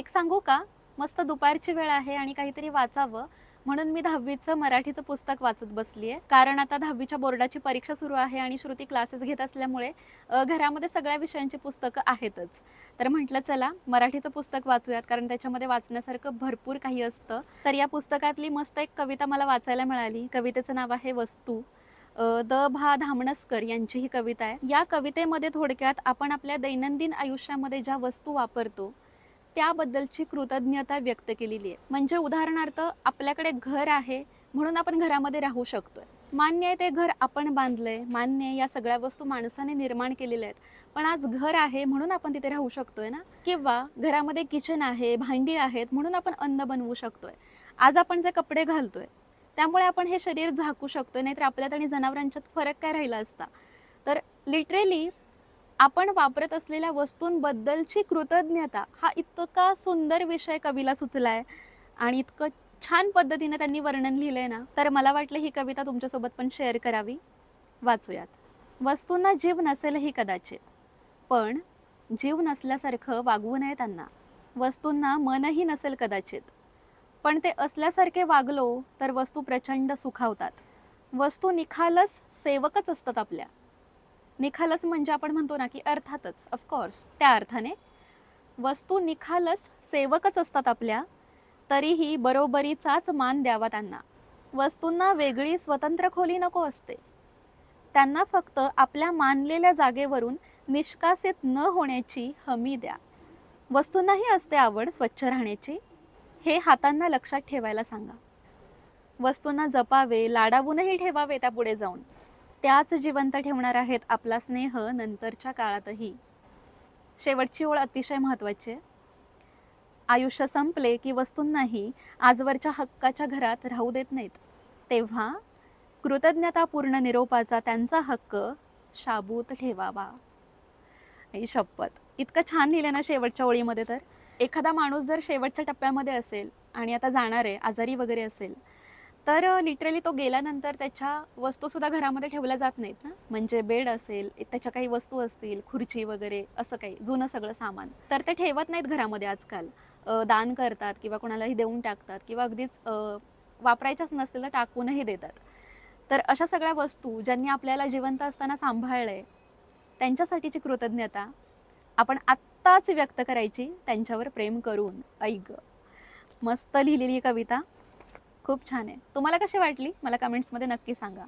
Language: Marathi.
एक सांगू का? मस्त दुपारची वेळ आहे आणि काहीतरी वाचावं. म्हणून मी दहावीचं मराठीचं पुस्तक वाचत बसली आहे कारण आता दहावीच्या बोर्डाची परीक्षा सुरू आहे आणि श्रुती क्लासेस घेत असल्यामुळे घरामध्ये सगळ्या विषयांची पुस्तकं आहेतच. तर म्हटलं चला मराठीचं पुस्तक वाचूयात. कारण त्याच्यामध्ये वाचण्यासारखं भरपूर काही असतं. तर या पुस्तकातली मस्त एक कविता मला वाचायला मिळाली. कवितेचं नाव आहे वस्तू. द भा धामणसकर यांची ही कविता आहे. या कवितेमध्ये थोडक्यात आपण आपल्या दैनंदिन आयुष्यामध्ये ज्या वस्तू वापरतो त्याबद्दलची कृतज्ञता व्यक्त केलेली आहे. म्हणजे उदाहरणार्थ आपल्याकडे घर आहे म्हणून आपण घरामध्ये राहू शकतोय. मान्य आहे ते घर आपण बांधलंय मान्य आहे या सगळ्या वस्तू माणसाने निर्माण केलेल्या आहेत. पण आज घर आहे म्हणून आपण तिथे राहू शकतोय ना? किंवा घरामध्ये किचन आहे भांडी आहेत म्हणून आपण अन्न बनवू शकतोय. आज आपण जे कपडे घालतोय त्यामुळे आपण हे शरीर झाकू शकतोय नाहीतर आपल्यात आणि जनावरांच्यात फरक काय राहिला असता? तर लिटरली आपण वापरत असलेल्या वस्तूंबद्दलची कृतज्ञता हा इतका सुंदर विषय कवीला सुचला आहे आणि इतकं छान पद्धतीने त्यांनी वर्णन लिहिलं आहे ना तर मला वाटलं ही कविता तुमच्यासोबत पण शेअर करावी. वाचूयात. वस्तूंना जीव नसेलही कदाचित पण जीव नसल्यासारखं वागवू नये त्यांना. वस्तूंना मनही नसेल कदाचित पण ते असल्यासारखे वागलो तर वस्तू प्रचंड सुखावतात. वस्तू निखालस सेवकच असतात आपल्या. निखालस म्हणजे आपण म्हणतो ना की अर्थातच ऑफकोर्स त्या अर्थाने. वस्तू निखालस सेवकच असतात आपल्या तरीही बरोबरीचाच मान द्यावा त्यांना. वस्तूंना वेगळी स्वतंत्र खोली नको असते. त्यांना फक्त आपल्या मानलेल्या जागेवरून निष्कासित न होण्याची हमी द्या. वस्तूंनाही असते आवड स्वच्छ राहण्याची. हे हातांना लक्षात ठेवायला सांगा. वस्तूंना जपावे लाडावूनही ठेवावे त्या पुढे जाऊन. त्याच जिवंत ठेवणार आहेत आपला स्नेह नंतरच्या काळातही. शेवटची ओळ अतिशय महत्त्वाची आहे. आयुष्य संपले की वस्तूंनाही आजवरच्या हक्काच्या घरात राहू देत नाहीत. तेव्हा कृतज्ञतापूर्ण निरोपाचा त्यांचा हक्क शाबूत ठेवावा. ही शपथ. इतकं छान लिहिलं ना शेवटच्या ओळीमध्ये तर. एखादा माणूस जर शेवटच्या टप्प्यामध्ये असेल आणि आता जाणार आहे आजारी वगैरे असेल तर लिटरली तो गेल्यानंतर त्याच्या वस्तूसुद्धा घरामध्ये ठेवल्या जात नाहीत ना. म्हणजे बेड असेल त्याच्या काही वस्तू असतील खुर्ची वगैरे असं काही जुनं सगळं सामान. तर ते ठेवत नाहीत घरामध्ये आजकाल. दान करतात किंवा कोणालाही देऊन टाकतात किंवा अगदीच वापरायच्याच नसतील तर टाकूनही देतात. तर अशा सगळ्या वस्तू ज्यांनी आपल्याला जिवंत असताना सांभाळलं आहे त्यांच्यासाठीची कृतज्ञता आपण आत्ताच व्यक्त करायची त्यांच्यावर प्रेम करून. ऐक मस्त लिहिलेली कविता. खूप छान आहे. तुम्हाला कशी वाटली? मला कमेंट्समध्ये नक्की सांगा.